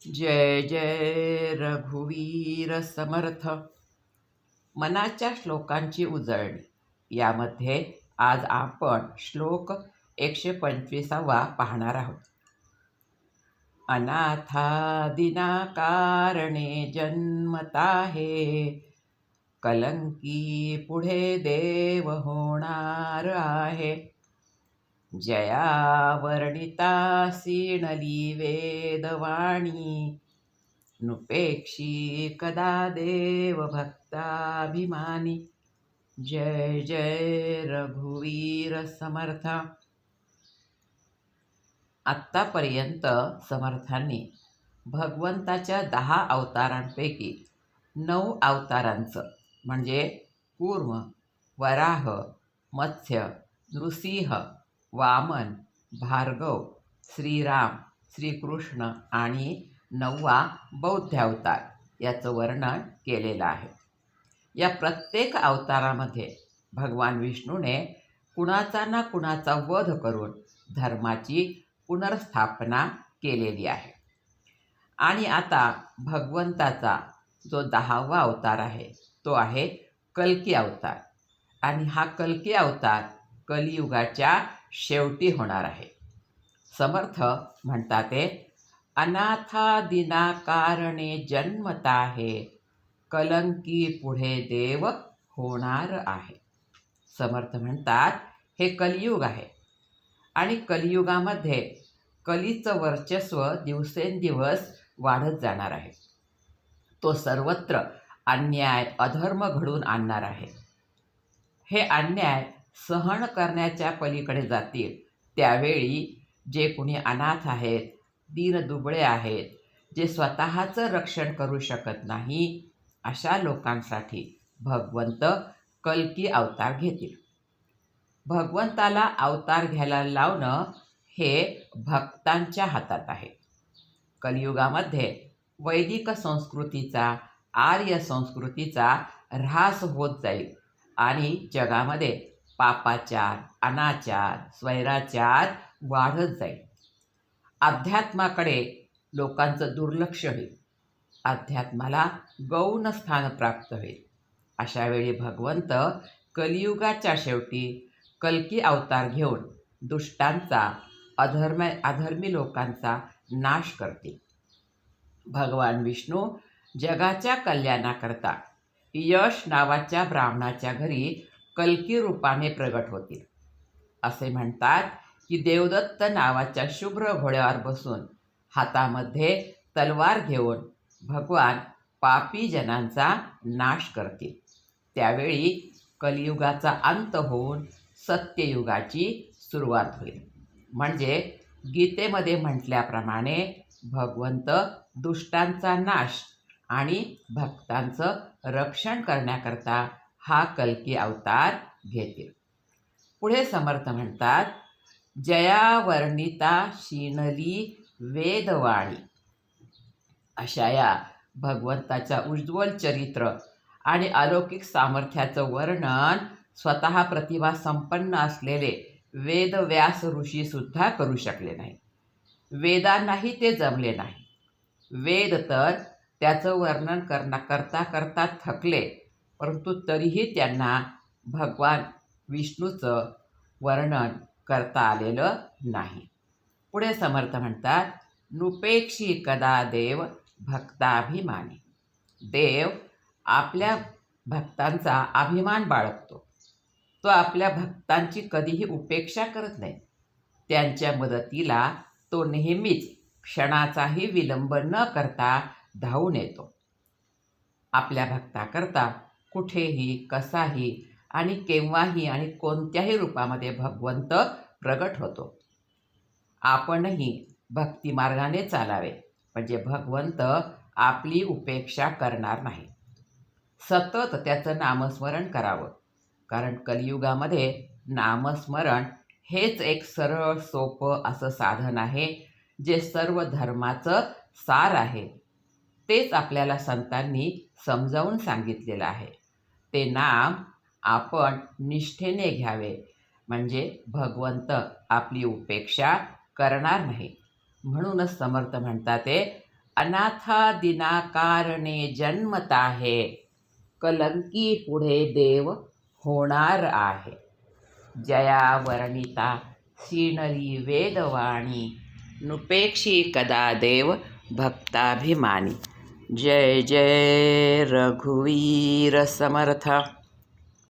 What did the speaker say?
जय जय रघुवीर समर्थ. मनाच्या श्लोकांची उजळणी. यामध्ये आज आपण श्लोक एकशे पंचवीसावा पाहणार आहोत. अनाथादिना कारणे जन्मता हे कलंकी पुढे देव होणार आहे. जया वर्णिता सीणली वेदवाणी नुपेक्षी कदा देव भक्ताभिमानी जय जय रघुवीर समर्थ। आत्तापर्यंत समर्थांनी भगवंताच्या दहा अवतारांपैकी नऊ अवतारांचं म्हणजे कूर्म वराह मत्स्य नृसिंह वामन भार्गव श्रीराम श्रीकृष्ण आणि नववा बौद्ध अवतार याचं वर्णन केलेलं आहे. या प्रत्येक अवतारामध्ये भगवान विष्णूने कुणाचा ना कुणाचा वध करून धर्माची पुनर्स्थापना केलेली आहे. आणि आता भगवंताचा जो दहावा अवतार आहे तो आहे कल्की अवतार. आणि हा कल्की अवतार कलियुगाच्या शेवटी होणार आहे. समर्थ म्हणतात ते अनाथा दिना कारणे जन्मता आहे कलंकी पुढे देव होणार आहे. समर्थ म्हणतात हे कलियुग आहे. आणि कलियुगामध्ये कलीचं वर्चस्व दिवसेंदिवस वाढत जाणार आहे. तो सर्वत्र अन्याय अधर्म घडून आणणार आहे. हे अन्याय सहन करण्याच्या पलीकडे जातील. त्यावेळी जे कुणी अनाथ आहेत दीनदुबळे आहेत जे स्वतःचं रक्षण करू शकत नाही अशा लोकांसाठी भगवंत कलकी अवतार घेतील. भगवंताला अवतार घ्यायला लावणं हे भक्तांच्या हातात आहे. कलियुगामध्ये वैदिक संस्कृतीचा आर्य संस्कृतीचा ऱ्हास होत जाईल आणि जगामध्ये पापाचार अनाचार स्वैराचार वाढत जाईल. अध्यात्माकडे लोकांचं दुर्लक्ष होईल. अध्यात्माला गौण स्थान प्राप्त होईल. अशावेळी भगवंत कलियुगाच्या शेवटी कलकी अवतार घेऊन दुष्टांचा अधर्म अधर्मी लोकांचा नाश करतील. भगवान विष्णू जगाच्या कल्याणाकरता यश नावाच्या ब्राह्मणाच्या घरी कल्की रूपाने प्रगट होतील. असे म्हणतात की देवदत्त नावाच्या शुभ्र घोड्यावर बसून हातामध्ये तलवार घेऊन भगवान पापी जनांचा नाश करतील. त्यावेळी कलियुगाचा अंत होऊन सत्ययुगाची सुरुवात होईल. म्हणजे गीतेमध्ये म्हटल्याप्रमाणे भगवंत दुष्टांचा नाश आणि भक्तांचं रक्षण करण्याकरता हा कल्की अवतार घेतील. पुढे समर्थ म्हणतात जया वर्णिता शिनली वेदवाणी. अशा या भगवंताच्या उज्ज्वल चरित्र आणि अलौकिक सामर्थ्याचं वर्णन स्वतः प्रतिभा संपन्न असलेले वेदव्यास ऋषीसुद्धा करू शकले नाही. वेदांनाही ते जमले नाही. वेद तर त्याचं वर्णन करना करता करता थकले परंतु तरीही त्यांना भगवान विष्णूचं वर्णन करता आलेलं नाही. पुढे समर्थ म्हणतात नुपेक्षी कदा देव भक्ताभिमानी? देव आपल्या भक्तांचा अभिमान बाळगतो. तो आपल्या भक्तांची कधीही उपेक्षा करत नाही. त्यांच्या मदतीला तो नेहमीच क्षणाचाही विलंब न करता धावून येतो. आपल्या भक्ताकरता कुठेही कसाही आणि केव्हाही आणि कोणत्याही रूपामध्ये भगवंत प्रगट होतो. आपणही भक्तिमार्गाने चालावे म्हणजे भगवंत आपली उपेक्षा करणार नाही. सतत त्याचं नामस्मरण करावं कारण कलियुगामध्ये नामस्मरण हेच एक सरळ सोपं असं साधन आहे जे सर्व धर्माचं सार आहे. तेच आपल्याला संतांनी समजावून सांगितलेलं आहे. ते नाम आपण निष्ठेने घ्यावे. म्हणजे भगवंत आपली उपेक्षा करणार नाही. म्हणूनच समर्थ म्हणतात ते अनाथा दिनाकारणे जन्मत आहे कलंकी पुढे देव होणार आहे. जया वर्णिता सीनरी वेदवाणी नुपेक्षी कदा देव भक्ताभिमानी। जय जय रघुवीरसमर्थ